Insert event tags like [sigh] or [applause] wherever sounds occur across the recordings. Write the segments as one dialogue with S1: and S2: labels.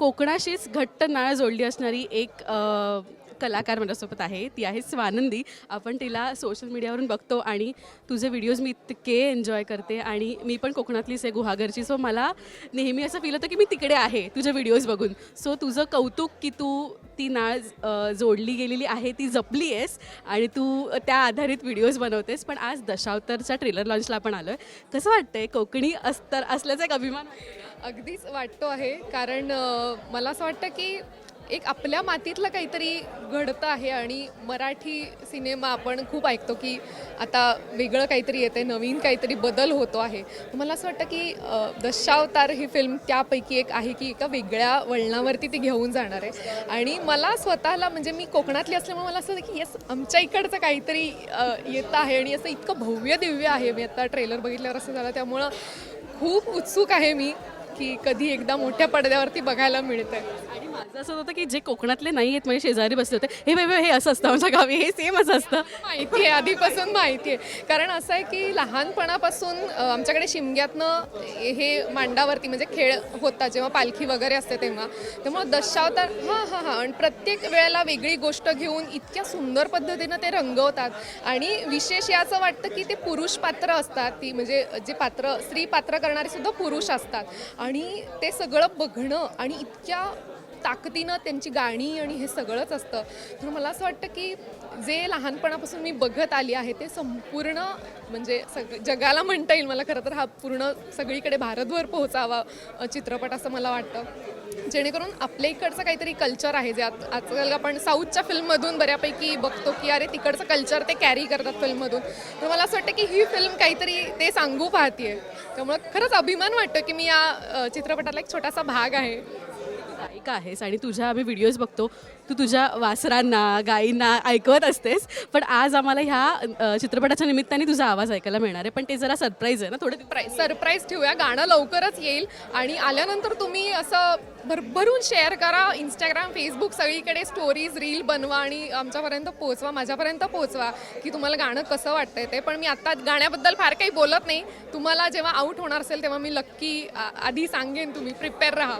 S1: कोकणाशीच घट्ट नाळ जोडली असणारी एक कलाकार माझ्यासोबत आहे. ती आहे स्वानंदी. आपण तिला सोशल मीडियावरून बघतो आणि तुझे व्हिडिओज मी इतके एन्जॉय करते आणि मी पण कोकणातलीच आहे गुहागरची. सो मला नेहमी असं फील होतं की मी तिकडे आहे तुझे व्हिडिओज बघून. सो तुझं कौतुक की तू ती नाळ जोडली गेलेली आहे ती जपली आहेस आणि तू त्या आधारित व्हिडिओज बनवतेस. पण आज दशावतारच्या ट्रेलर लॉन्चला आपण आलो आहे कसं वाटतंय? कोकणी अस्तर असल्याचा एक अभिमान
S2: अगदीच वाटतो आहे. कारण मला असं वाटतं की एक आपल्या मातीतलं काहीतरी घडतं आहे आणि मराठी सिनेमा आपण खूप ऐकतो की आता वेगळं काहीतरी येतं आहे नवीन काहीतरी बदल होतो आहे. मला असं वाटतं की दशावतार ही फिल्म त्यापैकी एक आहे की एका वेगळ्या वळणावरती ती घेऊन जाणार आहे? आणि मला स्वतःला म्हणजे मी कोकणातली असल्यामुळे मला असं की येस आमच्या इकडचं काहीतरी येतं आहे आणि असं इतकं भव्य दिव्य आहे. मी आता ट्रेलर बघितल्यावर असं झालं त्यामुळं खूप उत्सुक आहे मी की कधी एकदा मोठ्या पडद्यावरती बघायला मिळतं
S1: आणि माझं असं होतं की जे कोकणातले नाही आहेत म्हणजे शेजारी बसले होते हे वेगळे हे असं असतं आमच्या गावी हे सेम असं असतं. [laughs]
S2: माहिती आहे आधीपासून माहिती आहे. कारण असं आहे की लहानपणापासून अ, आमच्याकडे शिमग्यातनं हे मांडावरती म्हणजे खेळ होता जेव्हा पालखी वगैरे असते तेव्हा. त्यामुळे दशावतार हां हां हां. आणि प्रत्येक वेळेला वेगळी गोष्ट घेऊन इतक्या सुंदर पद्धतीनं ते रंगवतात. आणि विशेष याचं वाटतं की ते पुरुष पात्र असतात. ती म्हणजे जे पात्र स्त्री पात्र करणारे सुद्धा पुरुष असतात. आणि ते सगळं बघणं आणि इतक्या ताकदीनं त्यांची गाणी आणि हे सगळंच असतं. तर मला असं वाटतं की जे लहानपणापासून मी बघत आली आहे ते संपूर्ण म्हणजे सग जगाला म्हणता येईल मला खरं तर हा पूर्ण सगळीकडे भारतभर पोहोचावा चित्रपट असं मला वाटतं. जेणेकरून आपल्या इकडचं काहीतरी कल्चर आहे जे आत आजकाल आपण साऊथच्या फिल्ममधून बऱ्यापैकी बघतो की अरे तिकडचं कल्चर ते कॅरी करतात फिल्ममधून. तर मला असं वाटतं की ही फिल्म काहीतरी ते सांगू पाहतीये. त्यामुळं खरंच अभिमान वाटतो की मी या चित्रपटातला चित्रपटाला एक छोटासा भाग आहे.
S1: गायिका आहेस आणि तुझ्या आम्ही व्हिडिओज बघतो. तू तुझ्या वासरांना गायींना ऐकवत असतेस. पण आज आम्हाला ह्या चित्रपटाच्या निमित्ताने तुझा आवाज ऐकायला मिळणार आहे. पण ते जरा सरप्राईज आहे ना थोडं
S2: सरप्राईज सरप्राईज ठेवूया. गाणं लवकरच येईल. आणि आल्यानंतर तुम्ही असं भरभरून शेअर करा. इंस्टाग्राम फेसबुक सगळीकडे स्टोरीज रील बनवा आणि आमच्यापर्यंत पोहोचवा माझ्यापर्यंत पोहोचवा की तुम्हाला गाणं कसं वाटतंय ते. पण मी आत्ता गाण्याबद्दल फार काही बोलत नाही. तुम्हाला जेव्हा आऊट होणार असेल तेव्हा मी नक्की आधी सांगेन तुम्ही. प्रिपेअर राहा.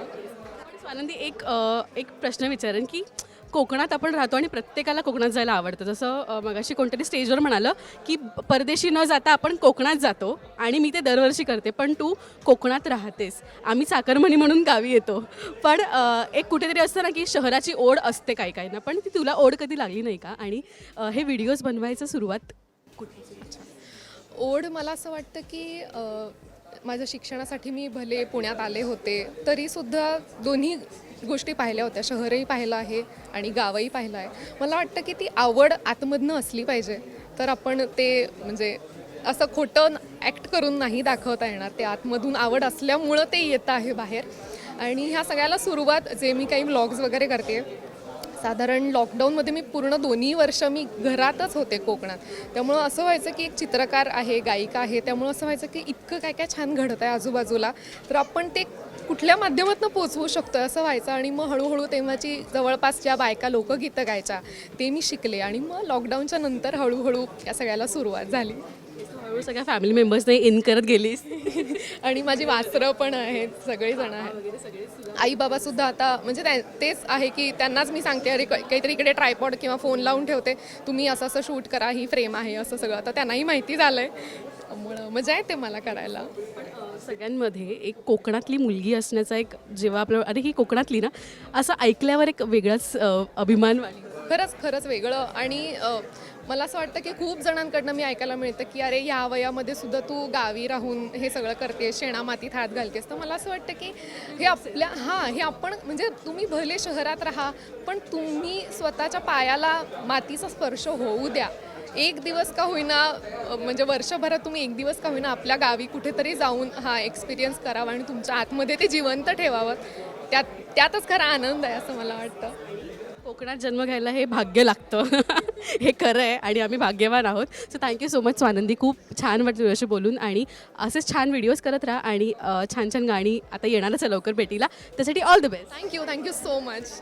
S1: आनंदी एक अ, एक प्रश्न विचारेन की कोकणात आपण राहतो आणि प्रत्येकाला कोकणात जायला आवडतं. जसं अ, मगाशी कोणतरी स्टेजवर म्हणालं की परदेशी न जाता आपण कोकणात जातो आणि मी ते दरवर्षी करते पण तू कोकणात राहतेस. आम्ही चाकरमणी म्हणून गावी येतो. पण अ, एक कुठेतरी असतं ना की शहराची ओढ असते काही काही ना पण ती तुला ओढ कधी लागली नाही का? आणि अ, हे व्हिडिओज बनवायचं सुरुवात कुठे?
S2: ओढ मला असं वाटतं की अ, माझ्या शिक्षणासाठी मी भले पुण्यात आले होते तरीसुद्धा दोन्ही गोष्टी पाहिल्या होत्या. शहरही पाहिलं आहे आणि गावही पाहिलं आहे. मला वाटतं की ती आवड आतमधनं असली पाहिजे. तर आपण ते म्हणजे असं खोटं ॲक्ट करून नाही दाखवता येणार. ते आतमधून आवड असल्यामुळं ते येतं आहे बाहेर. आणि ह्या सगळ्याला सुरुवात जे मी काही ब्लॉग्स वगैरे करते साधारण लॉकडाऊनमध्ये मी पूर्ण दोन्ही वर्ष मी घरातच होते कोकणात. त्यामुळं असं व्हायचं की एक चित्रकार आहे गायिका आहे त्यामुळं असं व्हायचं की इतकं काय काय छान घडत आहे आजूबाजूला तर आपण ते कुठल्या माध्यमातून पोचवू शकतो असं व्हायचं आणि मग हळूहळू तेव्हाची जवळपास ज्या बायका लोकगीतं गायच्या ते मी शिकले आणि मग लॉकडाऊनच्या नंतर हळूहळू या सगळ्याला सुरुवात झाली.
S1: हळूहळू सगळ्या फॅमिली मेंबर्सने इन करत गेलीस.
S2: आणि माझी वासरं पण आहेत सगळेजण आहेत. आई बाबा सुद्धा आता म्हणजे तेच आहे की त्यांनाच मी सांगते अरे काहीतरी इकडे ट्रायपॉड किंवा फोन लावून ठेवते तुम्ही असं असं शूट करा ही फ्रेम आहे असं सगळं. आता त्यांनाही माहिती झालंय. त्यामुळं मजा येते मला करायला.
S1: सगळ्यांमध्ये एक कोकणातली मुलगी असण्याचा एक जेव्हा आपलं अरे ही कोकणातली ना असं ऐकल्यावर एक वेगळाच अभिमान वाटतो.
S2: खरंच खरंच वेगळं. आणि मला असं वाटतं की खूप जणांकडनं मी ऐकायला मिळतं की अरे या वयामध्ये सुद्धा तू गावी राहून हे सगळं करतेस शेणा मातीत हात घालतेस. तर मला असं वाटतं की हे आपल्या हां हे आपण म्हणजे तुम्ही भले शहरात राहा पण तुम्ही स्वतःच्या पायाला मातीचा स्पर्श होऊ द्या. एक दिवस का होईना म्हणजे वर्षभरात तुम्ही एक दिवस का होईना आपल्या गावी कुठेतरी जाऊन हा एक्सपिरियन्स करावा आणि तुमच्या आतमध्ये ते जिवंत ठेवावं. त्यात त्यातच खरा आनंद आहे असं मला वाटतं.
S1: कोकणात जन्म घ्यायला हे भाग्य लागतं. [laughs] हे खरं आहे आणि आम्ही भाग्यवान आहोत. So thank you so much Swanandi. खूप छान वाटलं तुझ्याशी बोलून आणि असेच छान व्हिडिओज करत राहा आणि छान छान गाणी आता येणारच आहे लवकर भेटीला. त्यासाठी all the best
S2: thank you thank you so much